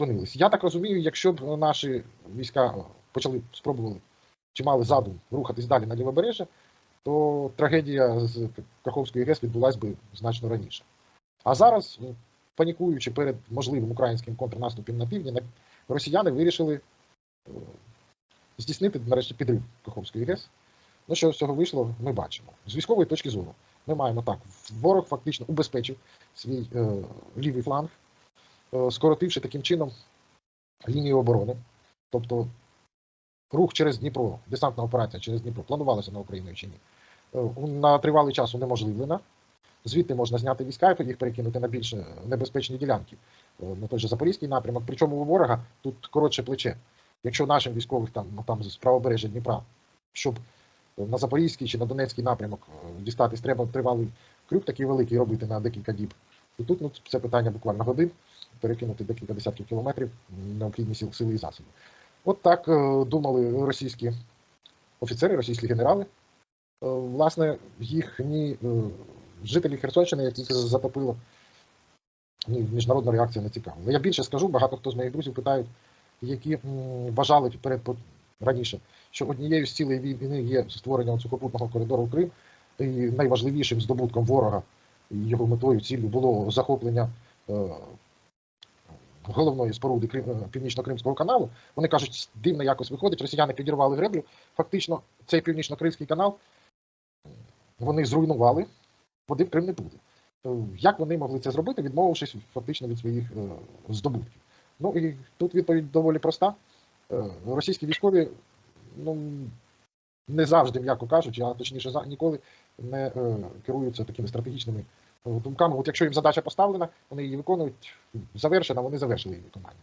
зупинились. Я так розумію, якщо б наші війська почали спробували чи мали задум рухатись далі на лівобережжя, то трагедія з Каховської ГЕС відбулась би значно раніше. А зараз, ну, панікуючи перед можливим українським контрнаступом на півдні, росіяни вирішили е, здійснити нарешті підрив Каховської ГЕС. Ну, що з цього вийшло, ми бачимо. З військової точки зору, ми маємо так: ворог фактично убезпечив свій е, лівий фланг, е, скоротивши таким чином лінію оборони. Тобто рух через Дніпро, десантна операція через Дніпро планувалася на Україну чи ні. е, На тривалий час унеможливлена. Звідти можна зняти війська і їх перекинути на більш небезпечні ділянки, е, на той же Запорізький напрямок. Причому у ворога тут коротше плече. Якщо нашим військових там, ну, там з правобережжя Дніпра, щоб на Запорізький чи на Донецький напрямок е, дістатись, треба тривалий крюк такий великий робити на декілька діб. І тут ну, це питання буквально годин, перекинути декілька десятків кілометрів, необхідні сил, сили і засоби. От так е, думали російські офіцери, російські генерали. Е, Власне, їхні е, жителі Херсонщини, які це затопило, ні, міжнародна реакція не цікава. Але я більше скажу, багато хто з моїх друзів питають, які вважали перед раніше, що однією з цілей війни є створення сухопутного коридору в Крим, і найважливішим здобутком ворога його метою ціллю було захоплення е, головної споруди е, Північно-Кримського каналу. Вони кажуть, дивно якось виходить, росіяни підірвали греблю. Фактично, цей північно-кримський канал вони зруйнували, води в Крим не буде. Е, Як вони могли це зробити, відмовившись фактично від своїх здобутків? Ну і тут відповідь доволі проста. Російські військові ну, не завжди, м'яко кажучи, а точніше ніколи не е, керуються такими стратегічними е, думками. От якщо їм задача поставлена, вони її виконують, завершена, вони завершили її виконання.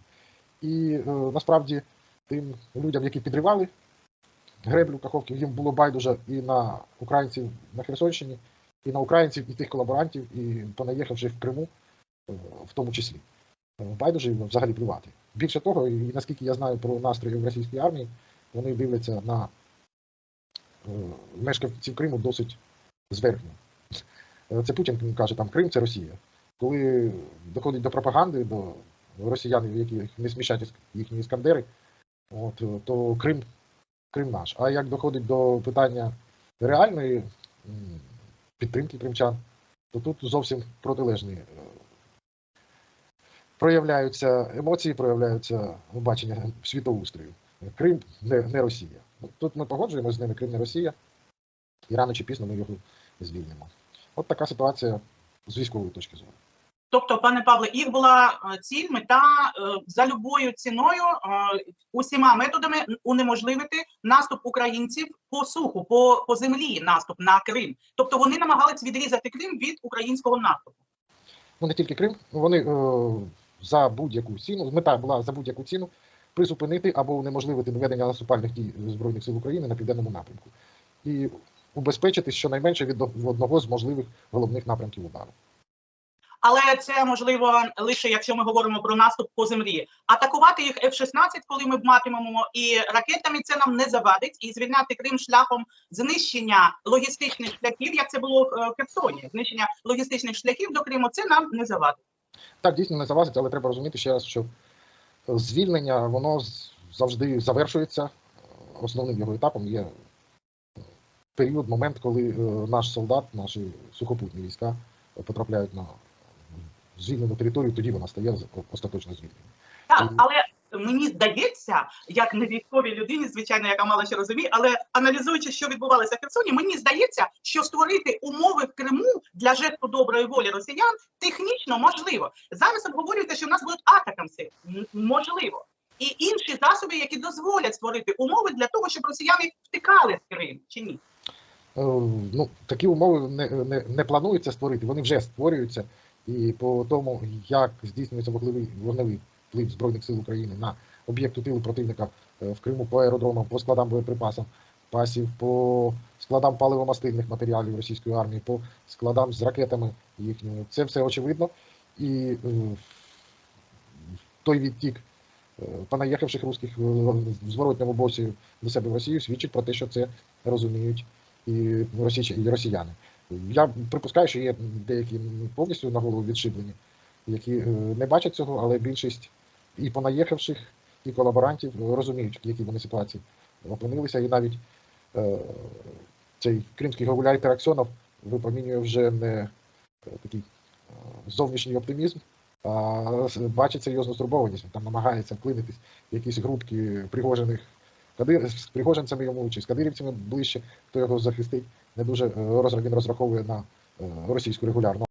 І е, насправді тим людям, які підривали греблю Каховки, їм було байдуже і на українців на Херсонщині, і на українців, і тих колаборантів, і понаїхавши в Криму, е, в тому числі. Е, Байдуже взагалі плювати. Більше того, і наскільки я знаю про настрої в російській армії, вони дивляться на мешканців Криму досить зверхньо. Е, Це Путін каже, там Крим це Росія. Коли доходить до пропаганди, до росіян, які не смішать їхні іскандери, от, е, то Крим, Крим наш. А як доходить до питання реальної підтримки кримчан, то тут зовсім протилежні е, проявляються емоції, проявляються бачення світоустрою. Крим не, не Росія. Тут ми погоджуємося з ними, Крим не Росія, і рано чи пізно ми його звільнимо. От така ситуація з військової точки зору. Тобто, пане Павле, їх була е, ціль, мета е, за любою ціною е, усіма методами унеможливити наступ українців по суху, по, по землі, наступ на Крим. Тобто вони намагались відрізати Крим від українського наступу. Ну не тільки Крим, вони за будь-яку ціну, мета була за будь-яку ціну призупинити або унеможливити доведення наступальних дій Збройних сил України на південному напрямку і убезпечити щонайменше від одного з можливих головних напрямків удару. Але це можливо лише якщо ми говоримо про наступ по землі. Атакувати їх F-16, коли ми матимемо і ракетами, це нам не завадить, і звільняти Крим шляхом знищення логістичних шляхів, як це було в е, Херсоні. Знищення логістичних шляхів до Криму це нам не завадить. Так, дійсно не завазить, але треба розуміти ще раз, що звільнення воно завжди завершується. Основним його етапом є період, момент, коли е, наш солдат, наші сухопутні війська потрапляють на звільнену територію, тоді вона стає остаточно звільненою. Так, але мені здається, як не військовій людині, звичайно, яка мало що розуміє, але аналізуючи, що відбувалося в Херсоні, мені здається, що створити умови в Криму для жесту доброї волі росіян технічно можливо. Зараз обговорюється, що в нас будуть атакамси. Можливо. І інші засоби, які дозволять створити умови для того, щоб росіяни втикали в Крим, чи ні? Е, Ну, такі умови не, не, не планується створити, вони вже створюються. І по тому, як здійснюється вогневий, вогневий вплив Збройних сил України на об'єкту тилу противника е, в Криму по аеродромам, по складам боєприпасів, пасів, по складам паливомастильних матеріалів російської армії, по складам з ракетами їхніми. Це все очевидно. І е, той відтік е, понаїхавших русських в зворотньому боці до себе в Росію свідчить про те, що це розуміють і росіяни. Я припускаю, що є деякі повністю на голову відшиблені, які е, не бачать цього, але більшість і понаїхавших, і колаборантів розуміють, в якій вони ситуації опинилися, і навіть е, цей кримський гауляйтер Аксьонов випромінює вже не е, такий зовнішній оптимізм, а бачить серйозну стурбованість. Він там намагається вклинитись в якісь групки пригожених кадир з пригоженцями йому чи з кадирівцями ближче, хто його захистить. Не дуже він розраховує на російську регулярну